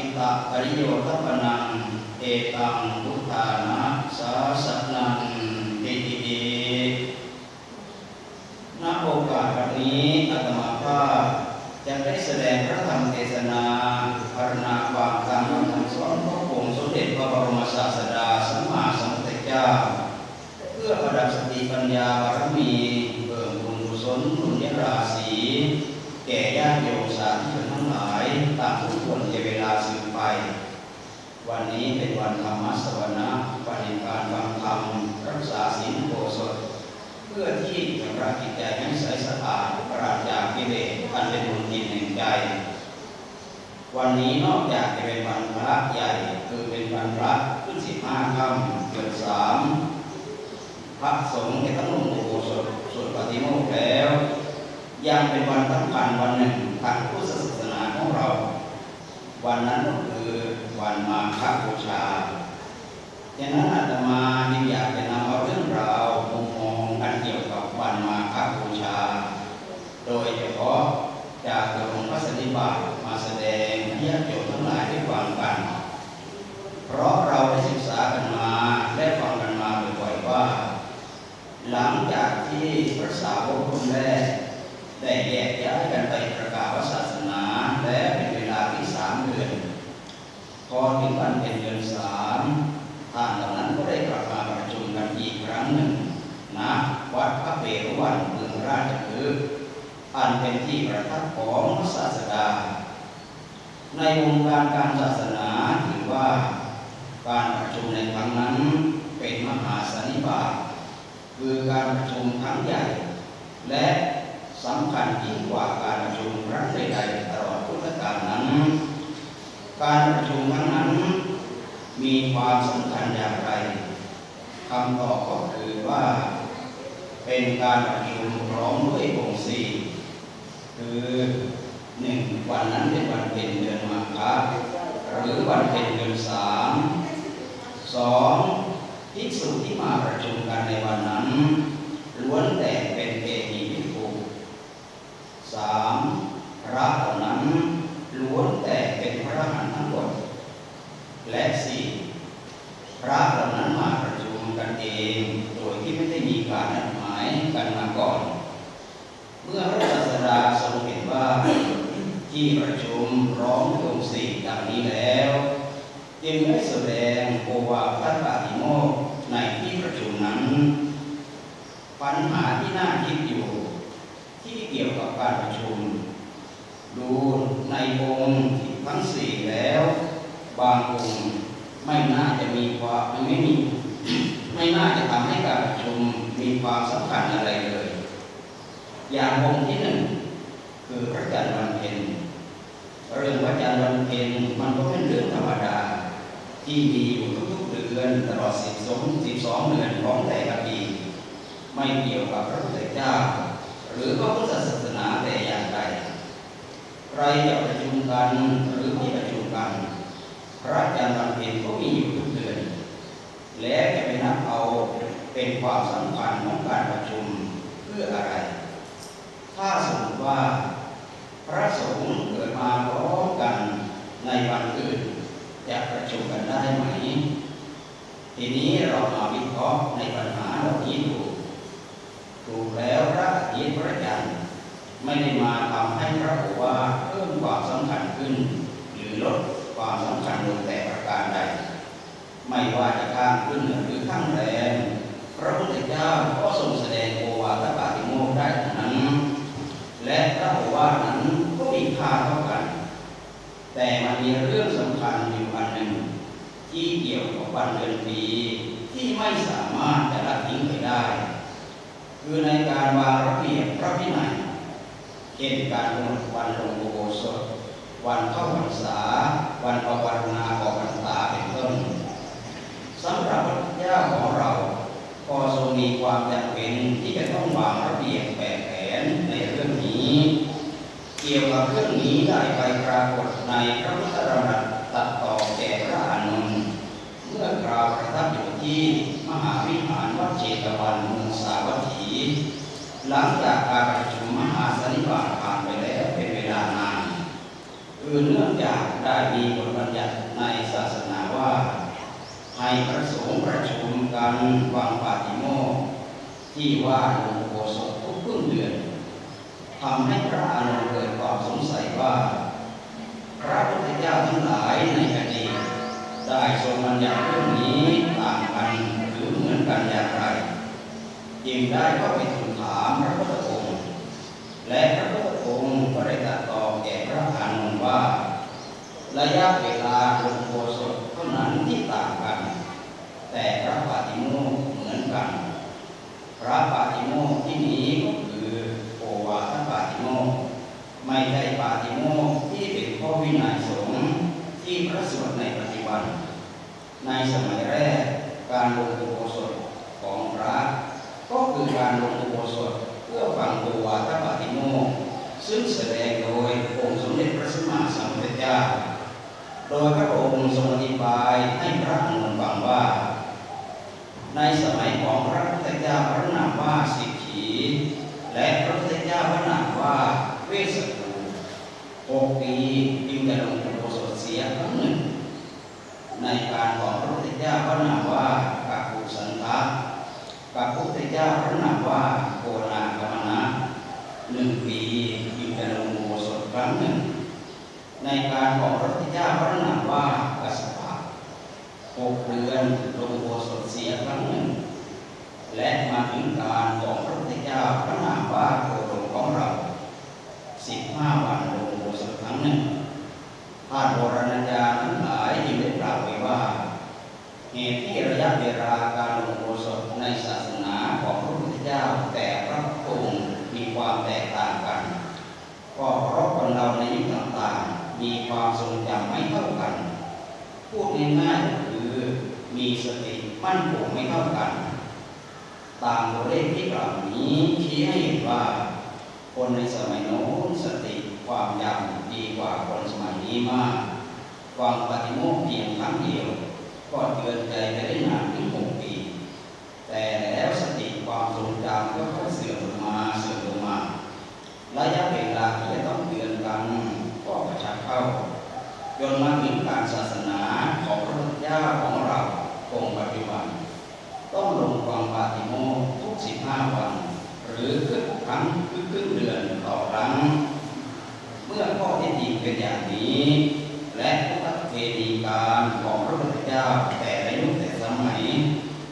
กิตะปริโยทัปนังเอตังพุทธานะสาสนังติติติณโอกาสนนี้อาตมาภาพจะได้แสดงพระธรรมเทศนาพารณาความตามคำสั่งสอนพระองค์สมเด็จพระบรมศาสดาสัมมาสัมพุทธเจ้า เพื่อประดับสติปัญญาบารมีเบิ่งบุญกุศลบุญญาราศีแก่ญาติโยม สาธุชนทั้งหลายตามทุกคนในเวลาสืบไป วันนี้เป็นวันธรรมสวนะวันแห่งการฟังธรรมรักษาศีลโบสถเพื่อที่จะปราจิตใจให้ใสสะอาดปราศจากกิเลสอันเป็นมูลทินแห่งใจ วันนี้นอกจากจะเป็นวันพระใหญ่คือเป็นวันพระขึ้นสิบห้าค่ำเดือนสามพระสงฆ์ในทั้งลงอุโบสถสวดปฏิโมกข์แล้ว ยังเป็นวันสำคัญวันหนึ่งทางพุทธศาสนาของเรา วันนั้นก็คือวันมาฆบูชาดังนั้นอาตมาจึงอยากจะนำเอาเรื่องราวมุมมองอันเกี่ยวกับวันมาฆบูชา โดยเฉพาะจากหลวงพระสันนิบาตมาแสดงให้ญาติโยมทั้งหลายได้ฟังกัน เพราะเราได้ศึกษากันมาและฟังกันมาบ่อยๆว่า หลังจากที่พระสาวกรุ่นแรก ได้แยกย้ายกันไปประกาศศาสนา และเป็นเวลาที่สามเดือนพอถึงวันเป็นเดือนสามท่านเหล่านั้นก็ได้กลับมาประชุมกันอีกครั้งหนึ่งณวัดพระเวรวันเมืองราชพฤกษ์อันเป็นที่ประทับของพระศาสดา ในวงการการศาสนาถือว่าการประชุมในครั้งนั้นเป็นมหาสันนิบาตคือการประชุมครั้งใหญ่ และ สำคัญยิ่งกว่าการประชุมครั้งใดๆตลอดพุทธกาลนั้น การประชุมครั้งนั้น มีความสำคัญอย่างไรคำตอบก็คือว่า เป็นการประชุมพร้อมด้วยองค์สี่คือหนึ่งวันนั้นเป็นวันเพ็ญเดือนมาฆะหรือวันเพ็ญเดือนสามสองภิกษุที่มาประชุมกันในวันนั้นล้วนแต่เป็นเอหิภิกขุ สามพระเหล่านั้นล้วนแต่เป็นพระอรหันต์ทั้งหมด และสี่พระเหล่านั้นมาประชุมกันเอง โดยที่ไม่ได้มีการนัดหมายกันมาก่อน เมื่อพระศาสดาทรงเห็นว่าที่ประชุมร้ององค์สี่ดังนี้แล้ว จึงได้แสดงโอวาทพระปาติโมกในที่ประชุมนั้น ปัญหาที่น่าคิดอยู่ ที่เกี่ยวกับการประชุม ดูในองค์ทั้งสี่แล้ว บางองค์ไม่น่าจะมีความไม่มีไม่น่าจะทำให้การประชุมมีความสำคัญอะไรเลย อย่างองค์ที่หนึ่งคือพระจันทร์วันเพ็ญเรื่องพระจันทร์วันเพ็ญมันก็เป็นเรื่องธรรมดา ที่มีอยู่ทุกๆเดือนตลอดสิบสองสิบสองเดือนของแต่ละปีไม่เกี่ยวกับพระพุทธเจ้า หรือพระพุทธศาสนาแต่อย่างใดใครจะประชุมกันหรือไม่ประชุมกัน พระจันทร์วันเพ็ญก็มีอยู่ทุกเดือน และจะไปนับเอาเป็นความสำคัญของการประชุมเพื่ออะไร ถ้าสมมติว่าพระสงฆ์เกิดมาพร้อมกันในวันอื่นจะประชุมกันได้ไหม ทีนี้เรามาวิเคราะห์ในปัญหาเหล่านี้ดู ถูกแล้วพระอาทิตย์พระจันทร์ไม่ได้มาทำให้พระโอวาเพิ่มความสำคัญขึ้น หรือลดความสำคัญลงแต่ประการใด ไม่ว่าจะข้างขึ้นหรือข้างแรงพระพุทธเจ้าก็ทรงแสดงโอวาทปาติโมกได้ทั้งนั้น และพระโอวาทนั้นก็มีค่าเท่ากัน แต่มันมีเรื่องสำคัญอยู่อันหนึ่ง ที่เกี่ยวกับวันเดือนปีที่ไม่สามารถจะละทิ้งไปได้ คือในการวางระเบียบพระพินัยเช่นการกำหนดวันลงโอบสถวันเข้าพรรษา วันประวัตนาออกพรรษาเป็นต้นสำหรับพระเาของเราก็ทรงมีความจำเป็นที่จะต้องวางระเบียบแบบแผนในเรื่องนี้ เกี่ยวกับเรื่องนี้ได้ไปปรากฏในพระพุทธธรรม ที่มหาวิหารวัดเจตวันเมืองสาวัตถี หลังจากการประชุมมหาสันนิบาตผ่านไปแล้วเป็นเวลานานคือเนื่องจากได้มีบทบัญญัติในศาสนาว่าให้พระสงฆ์ประชุมกันวางปาติโมกข์ที่ว่าหลวงโบสถทุกครึ่งเดือนทำให้พระอานนท์เกิดความสงสัยว่า พระพุทธเจ้าทั้งหลายในอดีตได้ทรงบัญญัติเรื่องนี้ ต่างกันหรือเหมือนกันอย่างไรจึงได้เข้าไปทูลถามพระพุทธองค์ และพระพุทธองค์ก็ได้ตรัสตอบแก่พระอานนท์ว่า ระยะเวลาลงโบสถเท่านั้นที่ต่างกัน แต่พระปาติโมกเหมือนกัน พระปาติโมกที่นี้ก็คือโอวาทปาติโมกไม่ใช่ปาติโมกที่เป็นข้อวินัยสงฆ์ที่พระสวดในปัจจุบัน ในสมัยแรกการลงอุโบสถของพระก็คือการลงอุโบสถเพื่อฟังโอวาทปาติโมกซึ่งแสดงโดยองค์สมเด็จพระสัมมาสัมพุทธเจ้า โดยพระองค์ทรงอธิบายให้พระอานนท์ฟังว่า ในสมัยของพระพุทธเจ้าพระนามว่าสิกขี และพระพุทธเจ้าพระนามว่าเวสสภูหกปีจึงจะลงอุโบสถเสียครั้งหนึ่ง ในการของพระพุทธเจ้าพระนามว่ากัปปุสันทะกับพระพุทธเจ้าพระนามว่าโกนากรรมนะหนึ่งปีจึงจะลงอุโบสถครั้งหนึ่ง ในการของพระพุทธเจ้าพระนามว่ากัสสปะหกเดือนลงอุโบสถเสียครั้งหนึ่ง และมาถึงการของพระพุทธเจ้าพระนามว่าโคดมของเราสิบห้าวันลงอุโบสถครั้งหนึ่งท่านโบราณญาณทั้งหลายจึงได้กล่าวไว้ว่า เหตุที่ระยะเวลาการลงอุโบสถในศาสนาของพระพุทธเจ้าแต่พระองค์มีความแตกต่างกัน ก็เพราะคนเราในยุคต่างๆ มีความทรงจำไม่เท่ากัน พูดง่ายๆก็คือมีสติมั่นคงไม่เท่ากัน ตามตัวเลขที่กล่าวนี้ชี้ให้เห็นว่า คนในสมัยโน้นสติความจำดีกว่าคนสมัยนี้มากความปฏิโมกข์เพียงครั้งเดียว ก็เตือนใจไปได้นานถึงหกปี แต่แล้วสติความทรงจำก็ค่อยเสื่อมลงมาเสื่อมลงมาระยะเวลาที่จะต้องเตือนกันก็กระชับเข้า จนมาถึงการศาสนาของพระพุทธเจ้าของเราองปัจจุบัน ต้องลงความปาติโมทุกสิบห้าวัน หรือครึ่งครั้งคือครึ่งเดือนต่อครั้ง เมื่อข้อเท็จจริงเป็นอย่างนี้ และพุทธเทดีการของพระพุทธเจ้าแต่ละยุคแต่สมัย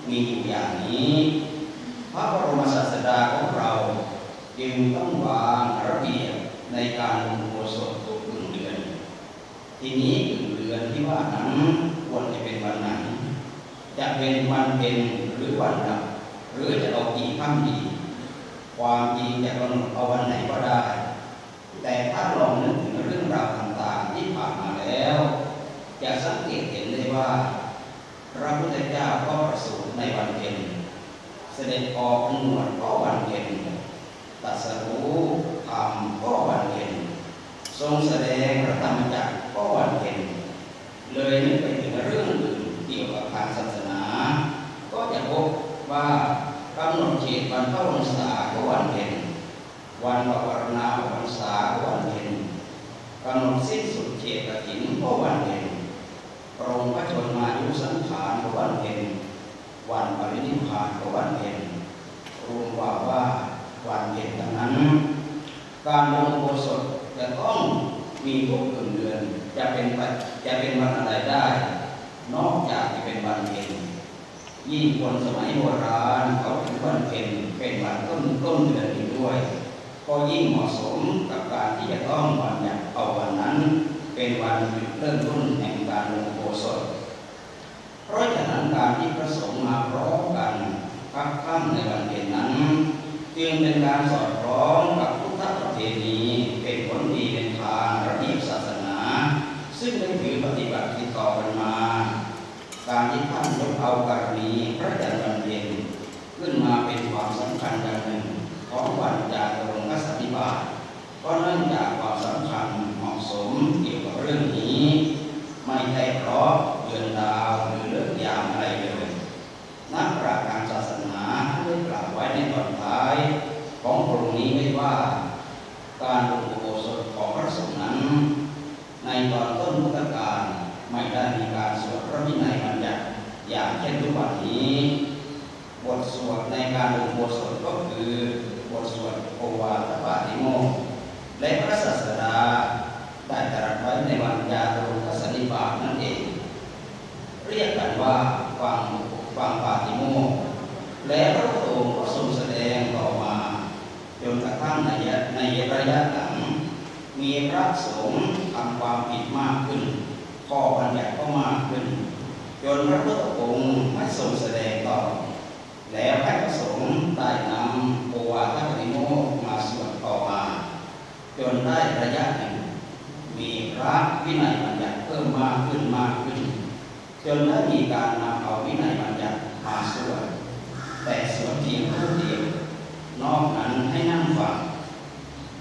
มีอยู่อย่างนี้ พระบรมศาสดาของเรา จึงต้องวางระเบียบในการลงอุโบสถทุกหนึ่งเดือน ทีนี้เดือนที่ว่านั้นควรจะเป็นวันไหน จะเป็นวันเป็นหรือวันดับหรือจะเอากี่ค่ำดี ความจริงจะกำหนดเอาวันไหนก็ได้ แต่ถ้าลองนึกถึงเรื่องราวต่างๆที่ผ่านมาแล้ว จะสังเกตเห็นได้ว่า พระพุทธเจ้าก็ประสูติในวันเพ็ญเสด็จออกหนวดก็วันเพ็ญตรัสรู้ธรรมก็วันเพ็ญทรงแสดงพระธรรมจักร ก็วันเพ็ญเลยนึกไปถึงเรื่องอื่นเกี่ยวกับทางศาสนา ก็จะพบว่ากำหนดเขตวันเข้าพรรษาก็วันเพ็ญวันปวารณาพรรษาก็วันเพ็ญกำหนดสิ้นสุดเขตกฐินก็วันเพ็ญปรงพระชนมายุสังขารก็วันเพ็ญวันปรินิพพานก็วันเพ็ญรวมว่าว่าวันเพ็ญดังนั้น การลงโบสถจะต้อง มีทุกหนึ่งเดือน จะเป็นจะเป็นวันอะไรได้ นอกจากจะเป็นวันเพ็ญยิ่งคนสมัยโบราณเขาถือวันเพ็ญเป็นวันต้นต้นเดือนอีกด้วย ก็ยิ่งเหมาะสมกับการที่จะต้องวันอยากเอาวันนั้น เป็นวันเริ่มต้นแห่งการลงโบสถเพราะฉะนั้นการที่พระสงฆ์มาพร้อมกันพักค่ำในวันเพ็ญนั้น จึงเป็นการสอดคล้องกับพุทธประเพณีเป็นผลดีเป็นทางระเบียบศาสนา ซึ่งได้ถือปฏิบัติติดต่อกันมา การที่ท่านยกเอากรณีพระจันทร์วันเพ็ญขึ้นมาเป็นความสำคัญอย่างหนึ่งของวันจาตุรงคสันนิบาตก็เนื่องจากความสำคัญเหมาะสมเกี่ยวกับเรื่องนี้ ไม่ใช่เพราะเดือนดาวหรือเรื่องยามอะไรเลยนักปราชญ์ทางศาสนาได้กล่าวไว้ในตอนท้าย ของพระองค์นี้ไว้ว่า การลงอุโบสถของพระสงฆ์นั้นในตอนต้นพุทธกาลไม่ได้มีการสวดพระวินัยบัญญัติ อย่างเช่นทุกวันนี้ บทสวดในการลงอุโบสถก็คือบทสวดโอวาทปาติโมกและพระศาสดาได้ตรัสไว้ในวันยาตรุทัสนิบาตนั่นเอง เรียกกันว่าฟังฟังปาติโมกและพระพุทธองค์ก็ทรงแสดงต่อมาจนกระทั่งในในระยะหลังมีพระสงฆ์ทำความผิดมากขึ้นข้อบัญญัติก็มากขึ้น จนพระพุทธองค์ไม่ทรงแสดงต่อ แล้วพระประสงฆ์ได้นำโอวาทปฏิโมกมาสวดต่อมา จนได้ระยะหนึ่ง มีพระวินัยบัญญัติเพิ่มมากขึ้นมากขึ้น จนได้มีการนำเอาวินัยบัญญัติมาสวดแต่สวดเพียงรูปเดียวนอกนั้นให้นั่งฟัง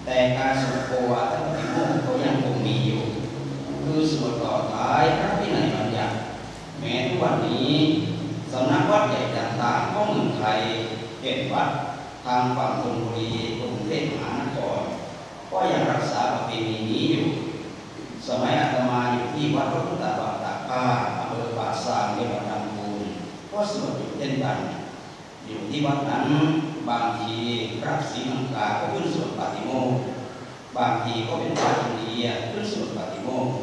แต่การสวดโอวาทปฏิโมกข์ก็ยังคงมีอยู่ คือสวดต่อท้ายพระ แม้ทุกวันนี้สำนักวัดใหญ่ต่างๆของเมืองไทยเช่นวัดทางฝั่งธนบุรีกรุงเทพมหานครก็ยังรักษาประเพณีนี้อยู่ สมัยอาตมาอยู่ที่วัดพระพุทธบาทตากผ้าอำเภอป่าซางจังหวัดลำพูนก็สวดอยู่เช่นกัน อยู่ที่วัดนั้นบางทีพระศรีลังกาก็ขึ้นสวดปาติโมกบางทีก็เป็นพระอินเดียขึ้นสวดปาติโมกข์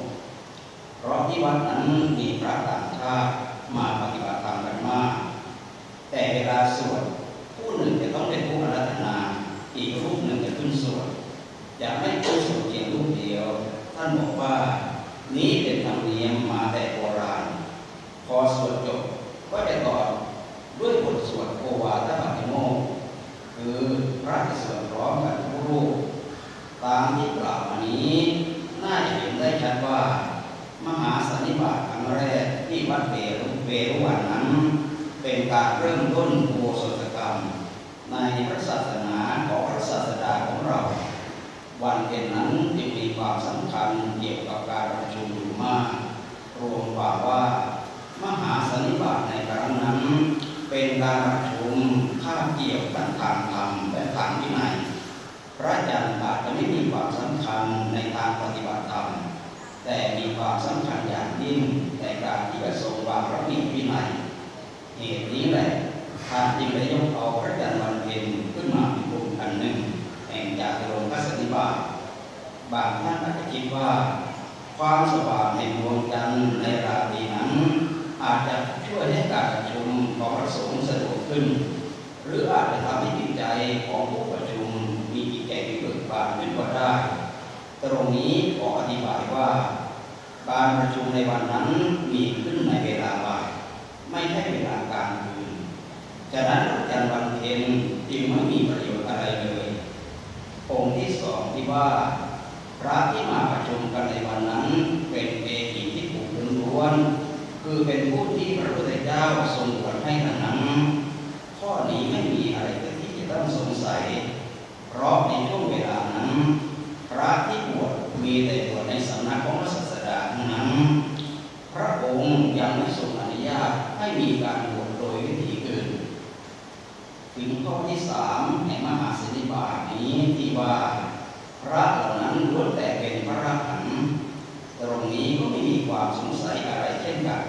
เพราะที่วัดนั้นมีพระต่างชาติมาปฏิบัติธรรมกันมาก แต่เวลาสวดผู้หนึ่งจะต้องเป็นผู้อารัธนา อีกรูปหนึ่งจะขึ้นสวดจะไม่ขึ้สวดเพียงรูปเดียว ท่านบอกว่านี้เป็นธรรมเนียมมาแต่โบราณ พอสวดจบก็จะต่อด้วยบทสวดโอวาทปาติโมกคือพระจะสวดพร้อมกันทุกรูปตามที่กล่าวมานี้ น่าจะเห็นได้ชัดว่า มหาสันนิบาตครั้งแรกที่วัดเวรุเวรุวันนั้น เป็นการเริ่มต้นโบสถกรรม ในพระศาสนาของพระศาสดาของเรา วันเพ็ญนั้นจึงมีความสำคัญเกี่ยวกับการประชุมอยู่มาก รวมควาว่ามหาสันนิบาตในครั้งนั้น เป็นการประชุมข้าเกี่ยวกันทางธรรมและทางวินัยพระอาจารย์อาจจะไม่มีความสำคัญในทางปฏิบัติ แต่มีความสำคัญอย่างยิ่งในการที่จะทรงวางระเบียบวินัยเหตุนี้แหละท่านจึงได้ยกเอาพระจันทร์วันเพ็ญขึ้นมาเป็นกลุ่มอันหนึ่ง แห่งจากโรงพัสนิบาตบางท่านอาจจะคิดว่า ความสว่างแห่งดวงจันทร์ในราตรีนั้น อาจจะช่วยให้การประชุมของพระสงฆ์สะดวกขึ้น หรืออาจจะทำให้จิตใจของผู้ประชุมมีจิตใจที่เบิกบานขึ้นก็ได้ ตรงนี้ขออธิบายว่า การประชุมในวันนั้นมีขึ้นในเวลาบ่ายไม่ใช่เวลากางคืนฉะนั้นวันจันทร์วันเพ็ญจึงไม่มีประโยชน์อะไรเลยองค์ที่สองที่ว่า พระที่มาประชุมกันในวันนั้น เป็นเอหิที่ถูกล้วนคือเป็นผู้ที่พระพุทธเจ้าทรงบวชให้เท่านั้น ข้อนี้ไม่มีอะไรที่จะต้องสงสัย เพราะในช่วงเวลานั้น พระที่บวชมีแต่บวชในสำนักของพระศาสดาเท่านั้น พระองค์ยังไม่ทรงอนุญาตให้มีการบวชโดยวิธีอื่น ถึงข้อที่สามแห่งมหาสินิบาตนี้ที่ว่า พระเหล่านั้นล้วนแต่เป็นพระรหันต์ตรงนี้ก็ไม่มีความสงสัยอะไรเช่นกัน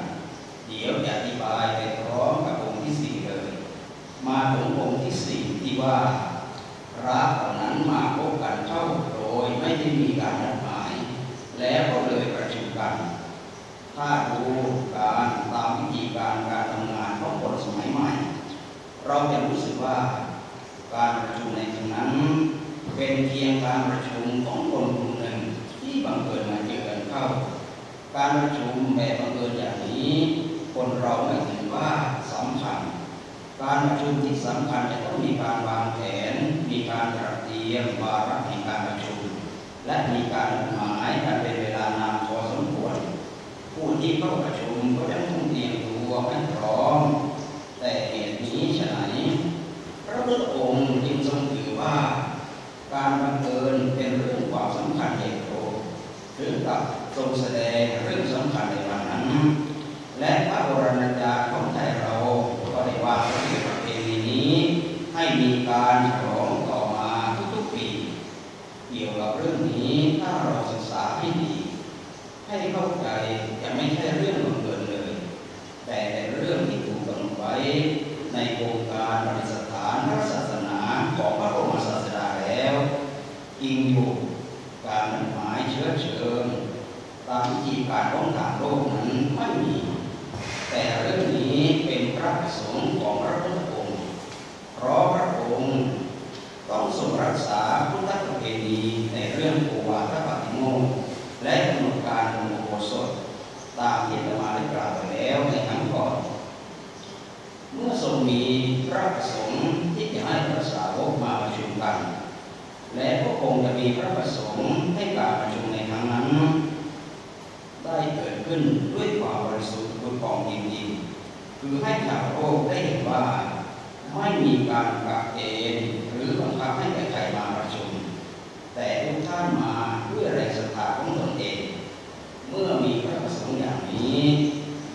เดี๋ยวจะอธิบายไปพร้อมกับองค์ที่สี่เลย มาถึงองค์ที่สี่ที่ว่าพระเหล่านั้นมา ไม่ได้มีการนัดหมาย แล้วก็เลยประชุมกัน ถ้าดูการตามวิธีการการทำงานของคนสมัยใหม่ เราจะรู้สึกว่าการประชุมในครั้งนั้น เป็นเพียงการประชุมของคนกลุ่มหนึ่งที่บังเกิดมาเจอกันเข้า การประชุมแบบบังเอิญอย่างนี้ คนเราไม่ถือว่าสำคัญการประชุมที่สำคัญจะต้องมีการวางแผน มีการตระเตรียมวาระแห่งการประชุม และมีการนัดหมายกันเป็นเวลานานพอสมควร ผู้ ที่เข้าประชุมก็ยังเตรียมตัวให้พร้อม แต่เหตุนี้ฉะไหนพระพุทธองค์จึงทรงถือว่า การบังเอิญเป็นเรื่องความสำคัญใหญ่โตถึงแสดงเรื่องสำคัญในวันนั้น และพระโบราณอาจารย์ของไทยเราก็ได้ว่าเกี่ยวกับประเพณีนี้ ให้มีการฉลองต่อมาทุกๆปี เกี่ยวกับเรื่องนี้ถ้าเราศึกษาให้ดี ให้เข้าใจจะไม่ใช่เรื่องบังเอิญเลย แต่เป็นเรื่องที่ถูกกำหนดไว้ในโครงการปฏิสถานพระศาสนาของพระบรมศาสดาแล้วอิงอยู่การมั่นหมายเชื้อเชิญ ตามวิธีการของทางโลกนั้นไม่มี แต่เรื่องนี้เป็นพระประสงค์ของพระพุทธองค์ เพราะพระองค์ต้องทรงรักษาพุทธประเพณีในเรื่องโอวาทปาติโมกข์และกำหนดการของโอสถ ตามที่อาตมาได้กล่าวไปแล้วในครั้งก่อน เมื่อทรงมีพระประสงค์ที่จะให้พระสาวกมาประชุมกัน และก็คงจะมีพระประสงค์ให้การประชุมในครั้งนั้น ได้เกิดขึ้นด้วยความบริสุทธิ์บุญของจริงๆคือให้ชาวโล กได้เห็นว่า ไม่มีการกักเกณฑ์หรือบังคับให้ใครมาประชุม แต่ทุกท่านมาด้วยแรงศรัทธาของตนเอง เมื่อมีพระประสงค์อย่างนี้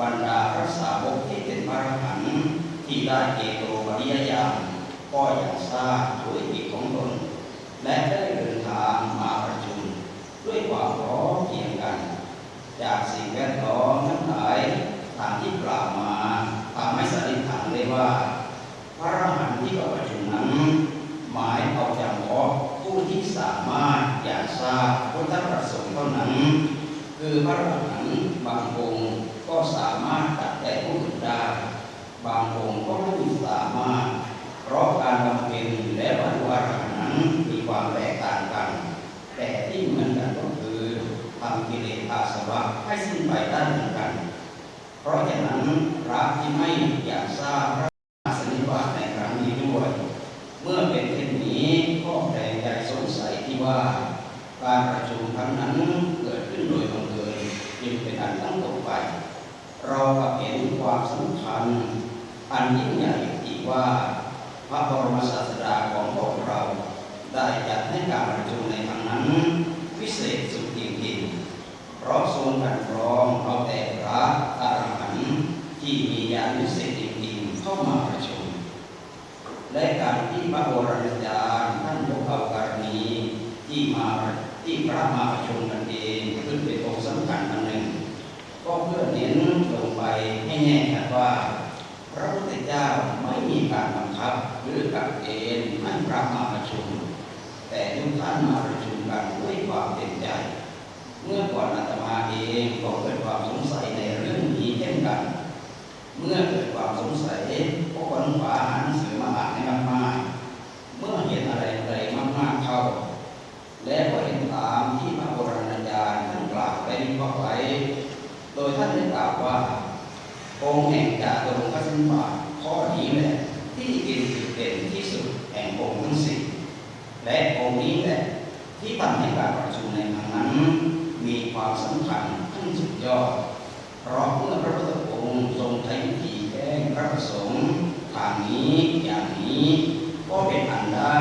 บรรดาพระสาวกที่เป็นพระอรหันต์ที่ได้เกโตปริยญาณก็ยังทราบด้วยจิตของตนและได้เดินทางมาประชุม ด้วยความพร้อมเพียงกัน จากสิ่งแวดล้อมทั้งหลายตามที่กล่าวมา ทำให้สันนิษฐานได้ว่า พระอรหันต์ที่เข้าประชุมนั้น หมายเอาจำเพาผู้ที่สามารถอยากทราบพุทธประสงค์เท่านั้น คือพระอรหันต์บางองค์ก็สามารถตัดแต่ผู้อื่นได้บางองค์ก็ไม่สามารถ เพราะการบำเพ็ญและบรรลุอรหันต์นั้นมีความแตกต่างกัน แต่ที่เหมือนกันก็คือทำกิเลสอาสวะให้สิ้นไปได้เหมือนกัน เพราะฉะนั้นพระที่ ไม่อยากทราบพระสนิบาตในครั้งนี้ด้วย เมื่อเป็นเช่นนี้ก็แปลงใจสงสัยที่ว่า การประชุมครั้งนั้นเกิดขึ้นโดยบังเอิญจึงเป็นอันตั้งตกไป เราก็เห็นความสำคัญ อันยิ่งใหญ่อีกว่า พระบรมศาสดาของพวกเรา ได้จัดให้การประชุมในครั้งนั้นพิเศษสุดจริงๆ เพราะทรงกันกรองเอาแต่พระอรหันต์ที่มีญาณพิเศษจริงๆเข้ามาประชุม และการที่ พระโบราณอาจารย์ท่านยกเอากรณีที่มาที่พระมาประชุมกันเองขึ้นเป็นองค์สำคัญอันหนึ่ง ก็เพื่อเน้นลงไปให้แน่ชัดว่า พระพุทธเจ้าไม่มีการบังคับหรือกักเกณฑ์ให้พระมาประชุม แต่ทุกท่านมาประชุมกันด้วยความเต็มใจ เมื่อก่อนอาตมาเองก็เกิดความสงสัยในเรื่องนี้เช่นกัน เมื่อเกิดความสงสัยก็ค้นคว้าหาหนังสือมาอ่านให้มากๆเมื่อเห็นอะไรอะไรมากๆเข้า และก็เห็นตามที่พระโบราณอาจารย์ท่านกล่าวไว้วิเคราะห์ไว้ โดยท่านได้กล่าวว่า องค์แห่งจาตุรงคสันบาทข้อนี้แหละที่เป็นจุดเด่นที่สุดแห่งองค์ทั้งสี่และองค์นี้แหละที่ทำให้การประชุมในครั้งนั้น มีความสำคัญขั้นสุดยอด เพราะเมื่อพระพุทธองค์ทรงใช้วิธีแก้พระประสงค์ทางนี้อย่างนี้ก็เป็นอันได้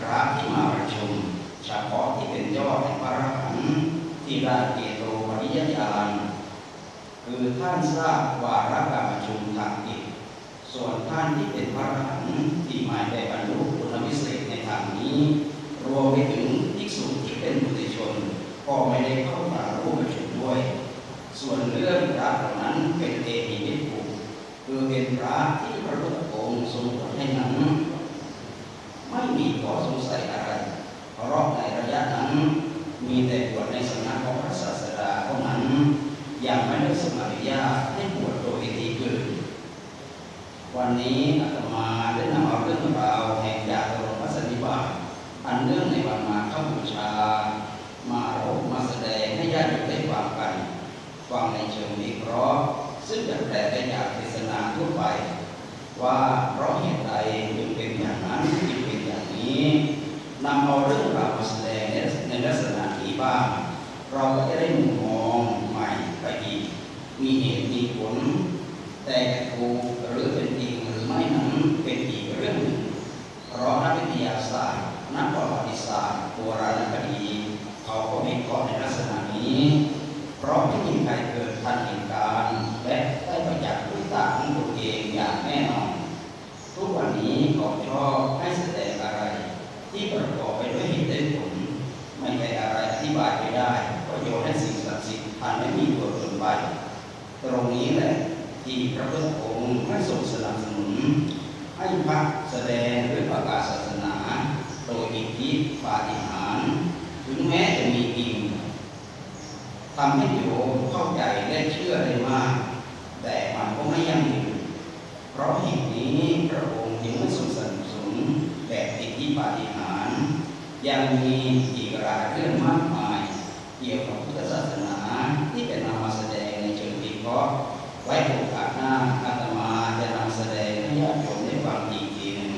พระที่มาประชุม เฉพาะที่เป็นยอดแห่งพระอรหันต์ที่ได้เกโตปริยญาณ คือท่านทราบวาระการประชุมทางจิตส่วนท่านที่เป็นพระอรหันต์ที่หมายได้บรรลุคุณวิเศษในทางนี้ รวมไปถึงภิกษุที่เป็นบุตรชน ก็ไม่ได้เข้ามาร่วมประชุมด้วย ส่วนเรื่องพระเหล่านั้นเป็นเอหิมิภูคือเป็นพระที่พระพุทธองค์ทรงตรัสให้นั้น ไม่มีข้อสงสัยอะไร เพราะในระยะนั้น มีแต่บวชในสำนักของพระศาสดาเท่านั้น ยังไม่ได้สมัครญาตให้บวชโดยวิธีอื่น วันนี้อาตมาได้นำเอาเรื่องราวแห่งยาตรมสันนิบาตอันเนื่องในวันมาเข้าบูชา มาเรามาแสดงให้ญาติโยมได้ฟังกัน ฟังในเชิงวิเคราะห์ ซึ่งจะแปลได้จากเทศนาทั่วไป ว่าเพราะเหตุใดจึงเป็นอย่างนั้นจึงเป็นอย่างนี้นำเอาเรื่องราวมาแสดงในในลักษณะนี้บ้าง เราก็จะได้มุมมองใหม่ไปอีก มีเหตุมีผล แต่ถูกหรือเป็นจริงหรือไม่นั้นเป็นอีกเรื่องหนึ่งเพราะนักวิทยาศาสตร์นักประวัติศาสตร์โบราณคดีเขาก็มีข้อในลักษณะนี้ เพราะไม่มีใครเกิดทันี้ ขอชอให้แสดงอะไร ที่ประกอบไปด้วยเหตุและผลไม่ใช่อะไรอธิบายไม่ได้ก็โยนให้สิ่งศักดิ์สิทธิ์อันไม่มีตัวตนไปตรงนี้แหละที่พระพุทธองค์ให้ทรงสนับสนุนให้พระแสดงหรือประกาศศาสนา โดยอิทธิปาฏิหาริย์ถึงแม้จะมีจริงทำให้โยมเข้าใจและเชื่อได้มากแต่มันก็ไม่ยั่งยืนเพราะเหตุนี้พระองค์จึงไม่ทรงสนับสนุน แบบอิทธิปาฏิหาริย์ยังมีอีกหลายเรื่องมากมาย เกี่ยวกับพุทธศาสนาที่เป็นนำมาแสดงในเชิงวิเคราะห์ไว้โอกาสหน้าอาตมาจะนำแสดงให้ญาติโยมได้ฟังอีกทีหนึ่ง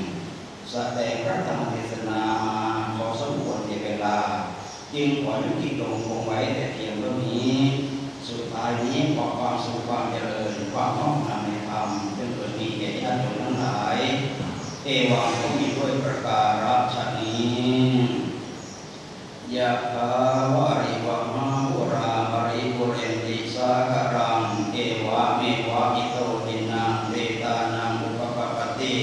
แสดงพระธรรมเทศนามาพอสมควรในเวลา จึงขอยุติลงคงไว้แต่เพียงเท่านี้ สุดท้ายนี้ขอความสุขความเจริญความน้อมนำในธรรมจงเกิดมีแก่ญาติโยมทั้งหลายเอวัง ก็มีด้วยประการฉนี้ยะถาวาริวะมาวุราปริปุเรนติสาคารังเอวะเมวะอิโตตินังเวตานังอุปปปปติ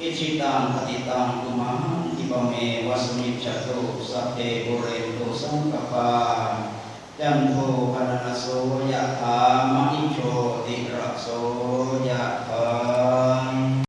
อิชิตังปฏิตังตุมหังทิปเมวสมิจตุสัพเพปุเรนตุสังกปาจันโทปนนสโสยะถามะอิโชติระโสยะา